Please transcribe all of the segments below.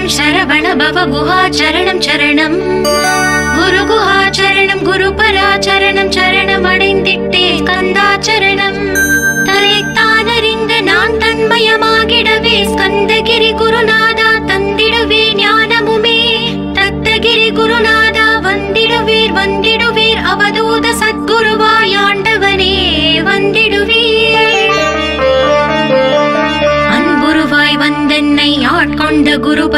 சரணம் சரவண பவ குஹாச்சரணம் சரணம் குரு குஹாச்சரணம் குரு பராச்சரணம் சரணம் அடை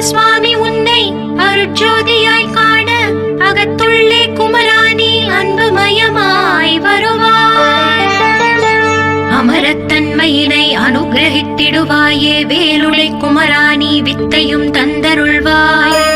சுவாமி உன்னை அருட்சோதியாய் காண அகத்துள்ளே குமராணி அன்புமயமாய் வருவாய். அமரத்தன்மையினை அனுகிரகித்திடுவாயே வேலுளை குமராணி வித்தையும் தந்தருள்வாய்.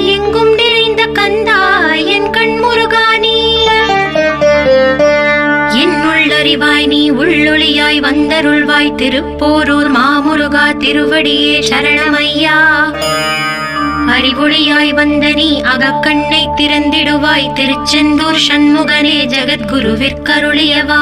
உள்ளொளியாய் வந்தருள்வாய் திருப்போரூர் மாமுருகா திருவடியே சரணமையா. அறிவொளியாய் வந்த நீ அகக்கண்ணை திறந்திடுவாய் திருச்செந்தூர் சண்முகனே ஜகத்குருவிற்கருளியவா.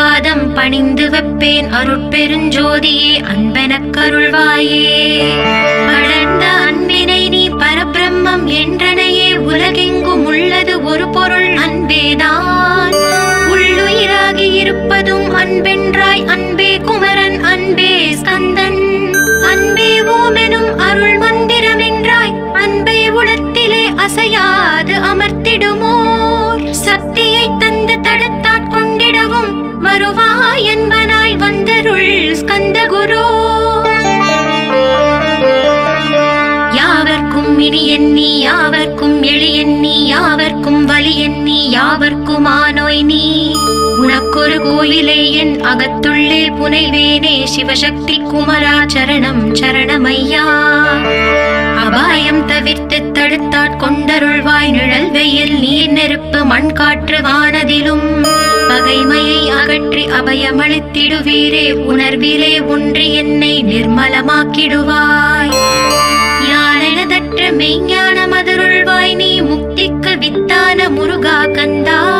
பாதம் பணிந்து வைப்பேன் அருட்பெருஞ்சோதியே அன்பெனக் கருள்வாயே. வளர்ந்த அன்பினை நீ பரபிரம்மம் என்றனையே உலகெங்கும் உள்ளது ஒரு பொருள் அன்பேதான் உள்ளுயிராகி இருப்பதும் அன்பென்றாய் அன்பே குமரன் அன்பே ஸ்கந்தன். அன்பே ஓமெனும் அருள் மந்திரமென்றாய் அன்பே உளத்திலே அசையாது அமர்த்திடுமோ வருவாய் என்பனாய் வந்தருள் ஸ்கந்தகுரு. யாவர்க்கும் இனி எண்ணி யாவர்க்கும் எளி எண்ணி யாவர்க்கும் வலி எண்ணி யாவர்க்கும் ஆனோய் நீ. உனக்கொரு கோயிலே என் அகத்துள்ளே புனைவேனே சிவசக்தி குமரா சரணம் சரணமையா. அபாயம் தவிர்த்து தடுத்தாட் கொண்டருள்வாய் நிழல் வெயில் நீர் நெருப்பு மண் காற்று வானதிலும். பகைமையை அகற்றி அபயமளித்திடுவீரே உணர்விலே ஒன்றி என்னை நிர்மலமாக்கிடுவாய். யானெனதற்ற மெய்ஞான மதுருள்வாய் நீ முக்திக்கு வித்தான முருகா கந்தா.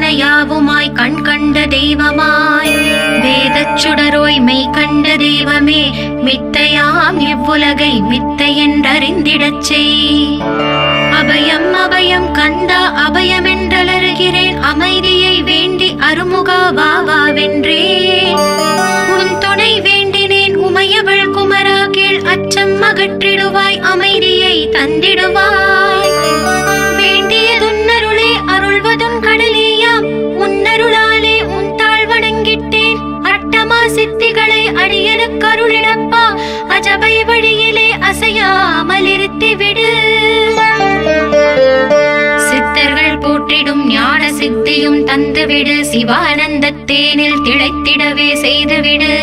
யாவுமாய் கண் கண்ட தெய்வமாய் வேதச்சுடரோய் மெய் கண்ட தெய்வமே மித்தையாம் இவ்வுலகை மித்தை என்றறிந்திடச் செய். அபயம் அபயம் கந்தா அபயம் என்றலருகிறேன் அமைதியை வேண்டி அருமுகா வாவா வா வென்றேன் உன் துணை வேண்டினேன் உமையவள் குமரா கீழ் அச்சம் அகற்றிடுவாய் அமைதியை தந்திடுவாய். வேண்டியதுன் சித்திகளை அடியனுக்கு அருளிடப்பா அஜபை வழியிலே அசையாமல் இருத்தி விடு சித்தர்கள் போற்றிடும் ஞான சித்தியும் தந்துவிடு சிவானந்த தேனில் திளைத்திடவே செய்துவிடு.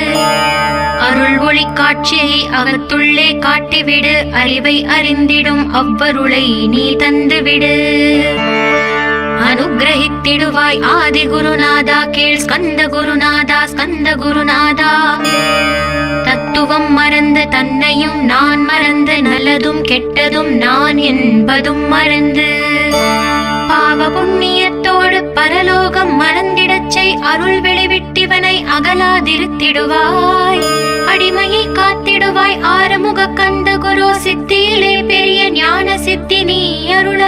அருள் ஒளி காட்சியை அகத்துள்ளே காட்டிவிடு அறிவை அறிந்திடும் அவ்வருளை நீ தந்துவிடு. அனுகிரகித்திடுவாய் ஆதி குருநாதா கேள் ஸ்கந்த குருநாதா ஸ்கந்த குருநாதா தத்துவம் மறந்து தன்னையும் நான் மறந்து நல்லதும் கெட்டதும் நான் என்பதும் மறந்து. பாவ புண்ணியத்தோடு பரலோகம் மறந்திடச்சை அருள் வெளிவிட்டிவனை அகலாதிருத்திடுவாய். அடிமையை காத்திடுவாய். ஆறுமுக கந்த குரு சித்தியிலே பெரிய ஞான சித்தி நீ அருள.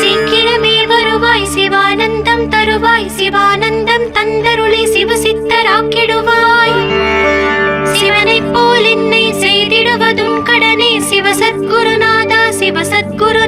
சீக்கிரமே வருவாய் சிவானந்தம் தருவாய் சிவானந்தம் தந்தருளி சிவசித்தராக்கிடுவாய். சிவனைப் போல் என்னை செய்திடுவதும் கடனே. சிவ சத்குருநாதா சிவ சத்குரு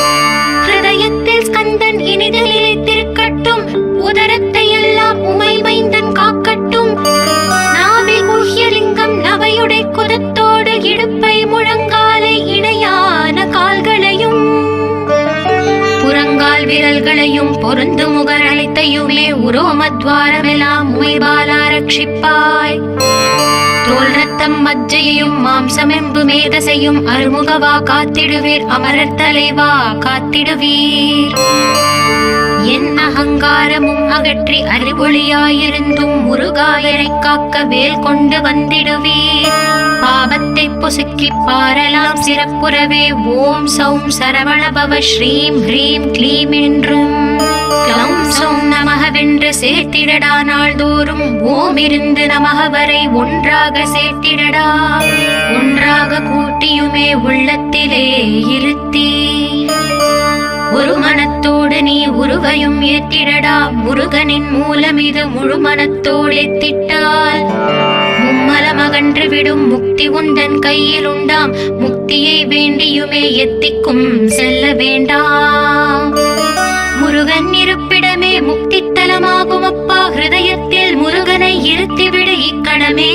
ரட்சிப்பாய். தோல் ரத்தம் மஜ்ஜையையும் மாம்சமெம்பு மேதசையும் அருமுகவா காத்திடுவீர் அமரர் தலைவா காத்திடுவீர். என் அகங்காரமும் அகற்றி அறிவொளியாயிருந்தும் முருகாயரை காக்க வேல் கொண்டு வந்திடுவீர். பாவத்தை பொசுக்கி பாரலாம் சிறப்புறவே ஓம் சௌம் சரவணபவ ஸ்ரீம் ஹ்ரீம் க்ளீம் என்றும். க்ளௌம் சௌம் நமகவென்று சேர்த்திடடா நாள்தோறும். ஓம் இருந்து நமக வரை ஒன்றாக சேர்த்திடடா. ஒன்றாக கூட்டியுமே உள்ளத்திலே இருத்தி. ஒரு மனத்தோடு நீ உருவையும் ஏற்றிடடா. முருகனின் மூலம் இது முழு மனத்தோடு எத்திட்டால். மும்மலமகன்று விடும் முக்தி உந்தன் கையில் உண்டாம். முக்தியை வேண்டியுமே எத்திக்கும் செல்ல வேண்டாம். முருகன் இருப்பிட முக்தி அப்பா ஹிருதயத்தில் முருகனை இருத்திவிடு இக்கணமே.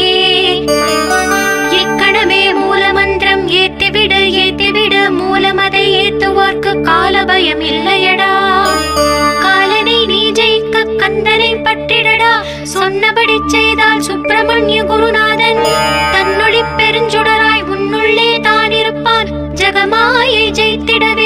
இக்கணமே மூலமந்திரம் ஏத்திவிடு ஏத்திவிடு மூலமதை ஏத்துவோர்க்கு கால பயம் இல்லையடா. காலனை நீ ஜெயிக்க கந்தனை பற்றிடடா. சொன்னபடி செய்தால் சுப்பிரமணிய குருநாதன் தன்னொழி பெருஞ்சுடராய் உன்னுள்ளே தான் இருப்பான் ஜகமாயை ஜெயித்திடவே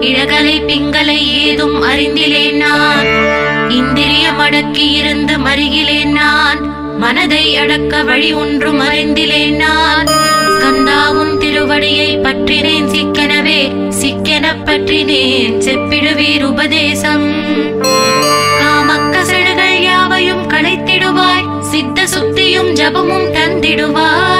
இழகலை பிங்களை ஏதும் அறிந்திலேன் நான். இந்திரியம் அடக்கி இருந்து மருகிலேன் நான். மனதை அடக்க வழி ஒன்றும் அறிந்திலேன் நான். கந்தாவும் திருவடியை பற்றினேன் சிக்கெனவே சிக்கென பற்றினேன் செப்பிடுவீர் உபதேசம். காமக்கசடுகள் யாவையும் களைத்திடுவாய் சித்த சுத்தியும் ஜபமும் தந்திடுவாய்.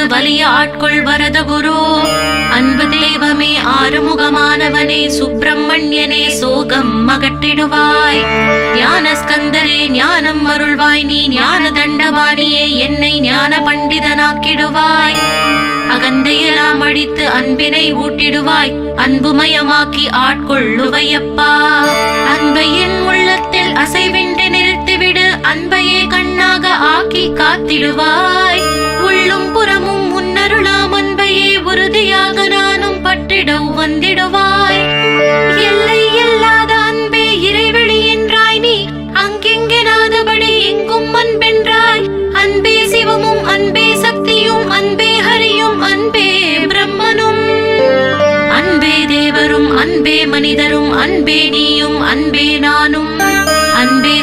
தடுத்து வலிய ஆட்கொள் வரத குரு அன்பு தெய்வமே ஆறுமுகமானவனே சுப்பிரமணியனே சோகம் மகட்டிடுவாய் ஞான ஸ்கந்தரே ஞானம் அருள்வாய் நீ ஞான தண்டவாணியே என்னை ஞான பண்டிதனாக்கிடுவாய். அகந்தையெல்லாம் அழித்து அன்பினை ஊட்டிடுவாய் அன்புமயமாக்கி ஆட்கொள்ளுவையப்பா. அன்பையின் உள்ளத்தில் அசைவின்றி நிறுத்திவிடு அன்பையே கண்ணாக ஆக்கி காத்திடுவாய். உள்ளும் புறமும் முன்னருளாம் அன்பையே உறுதியாக நானும் பட்டிட வந்திடுவாய். எல்லை இல்லாத அன்பே இறைவெளி என்றாய் நீ. அங்கெங்கெனாதபடி எங்கும் அன்பென்றாய். அன்பே சிவமும் அன்பே சக்தியும் அன்பே ஹரியும் அன்பே பிரம்மனும். அன்பே தேவரும் அன்பே மனிதரும் அன்பே நீயும் அன்பே நானும். அன்பே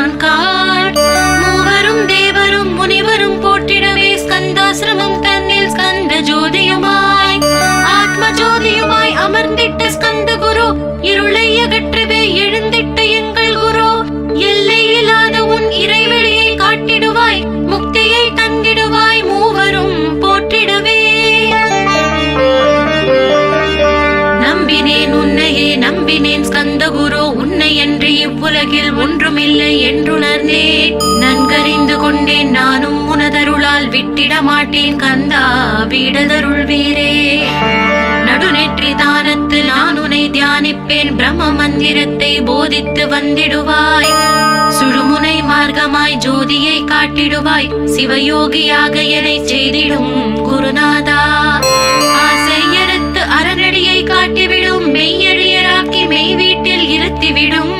உனதருளால் கந்தா வீடதருள் வீரே. நடுநெற்றி தானத்து நான் உனை தியானிப்பேன். பிரம்ம மந்திரத்தை போதித்து வந்திடுவாய். சுழுமுனை மார்க்கமாய் ஜோதியை காட்டிடுவாய். சிவயோகியாக என்னை செய்திடும் குருநாதா. ஆசையறுத்து அறநடியை காட்டிவிடும். மெய்யழியராக்கி மெய் வீட்டில் இருத்திவிடும்.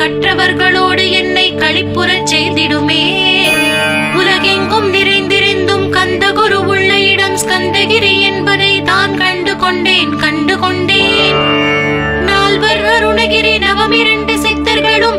கற்றவர்களோடு என்னை களிப்புறச் செய்திடுமே. உலகெங்கும் நிறைந்திருந்தும் கந்த குரு உள்ள இடம் ஸ்கந்தகிரி என்பதை தான் கண்டு கொண்டேன் கண்டு கொண்டேன். நால்வர் அருணகிரி நவமிரண்டு சித்தர்களும்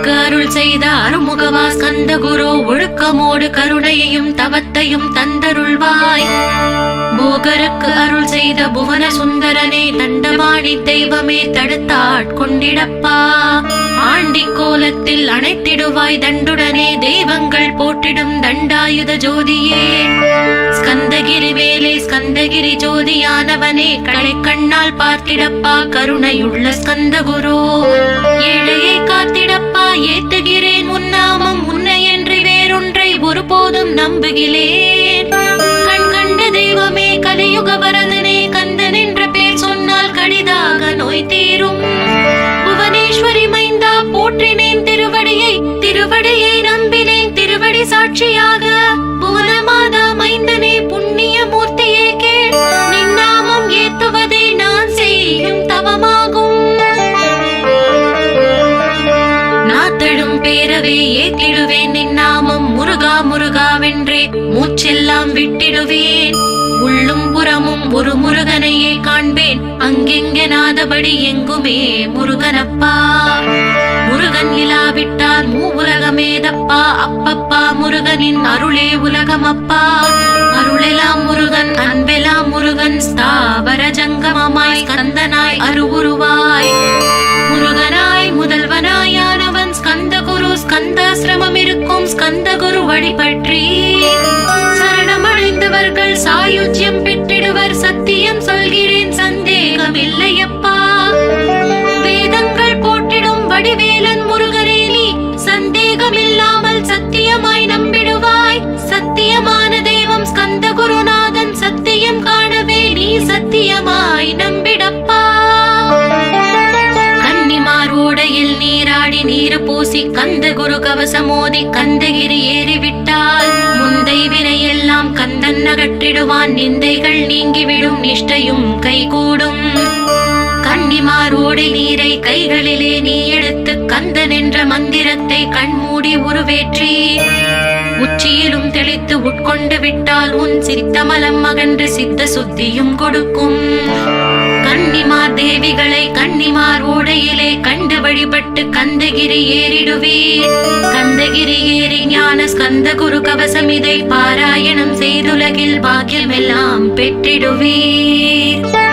ஔவைக்கு அருள் செய்த அருமுகவா ஸ்கந்த குரு ஒழுக்கமோடு கருணையையும் தவத்தையும் தந்தருள்வாய். போகருக்கு அருள் செய்த புவன சுந்தரனே தண்டபாணி தெய்வமே தடுத்தாட்கொண்டிடப்பா. ஆண்டி கோலத்தில் அணைத்திடுவாய் தண்டுடனே தெய்வங்கள் போற்றிடும் தண்டாயுத ஜோதியே. ஸ்கந்தகிரி வேலே ஸ்கந்தகிரி ஜோதியானவனே களை கண்ணால் பார்த்திடப்பா கருணையுள்ள ஸ்கந்த குரு ஏழையை காத்திடப்பா ஏத்துகிறேன் உன்னாமம் உன்னை என்று வேறொன்றை ஒருபோதும் நம்புகிறேன். கண் கண்ட தெய்வமே கலியுக வரதனே கந்தன் என்ற பேர் சொன்னால் கடிதாக நோய் தீரும். சாட்சியாக புவனமாதா மைந்தனே புண்ணிய மூர்த்தியே கேள். நின்னாமம் ஏத்துவதே நான் செய்யும் தவமாகும். நாத்தழும் பேரவே ஏத்திடுவேன் நின்னாமம் முருகா முருகாவென்றே மூச்செல்லாம் விட்டிடுவேன். உள்ளும் புறமும் ஒரு முருகனையே காண்பேன். அங்கெங்கெனாதபடி எங்குமே முருகனப்பா. முருகன் இலாவிட்டால் மூ உலகமேதப்பா அப்பப்பா முருகனின் அருளே உலகமப்பா. அருளெலாம் முருகன் அன்பெலாம் முருகன் ஸ்தாவர ஜங்கமமாய் கந்தனாய் அருவுருவாய். முருகனாய் முதல்வனாயானவன் ஸ்கந்த குரு ஸ்கந்தாசிரமம் இருக்கும் ஸ்கந்த குரு வழிபற்றி. சரணமடைந்தவர்கள் சாயுஜ்யம் பெற்றிடுவர் சத்தியம் சொல்கிறேன் சந்தேகம் இல்லையப்பா வேதங்கள் போட்டிடும் வடிவேலன் முருகன் நீ சந்தேகம் இல்லாமல் சத்தியமாய் நம்பிடுவாய். சத்தியமான தெய்வம் ஸ்கந்த குருநாதன் சத்தியம் காணவே நீ சத்தியமாய் நம்பிடப்பா. கன்னிமார் ஓடையில் நீராடி நீர் பூசி கந்த குரு கவசமோதி கந்தகிரி ஏறிவிட்டால் முந்தை வினையெல்லாம் கந்தன் அகற்றிடுவான். நிந்தைகள் நீங்கிவிடும் நிஷ்டையும் கைகூடும். கன்னிமார் ஓடை நீரை கைகளிலே நீ எடுத்து கந்தன் என்ற மந்திரத்தை கண்மூடி உருவேற்றி உச்சியிலும் தெளித்து உட்கொண்டு விட்டால் உன் சித்தமலம் மகன்று சித்த சுத்தியும் கொடுக்கும். கன்னிமார் தேவிகளை கன்னிமார் ஓடையிலே கண்டு வழிபட்டு கந்தகிரி ஏறிடுவீர். கந்தகிரி ஏறி ஞான ஸ்கந்த குரு கவசம் இதை பாராயணம் செய்துலகில் பாக்கியமெல்லாம் பெற்றிடுவீர்.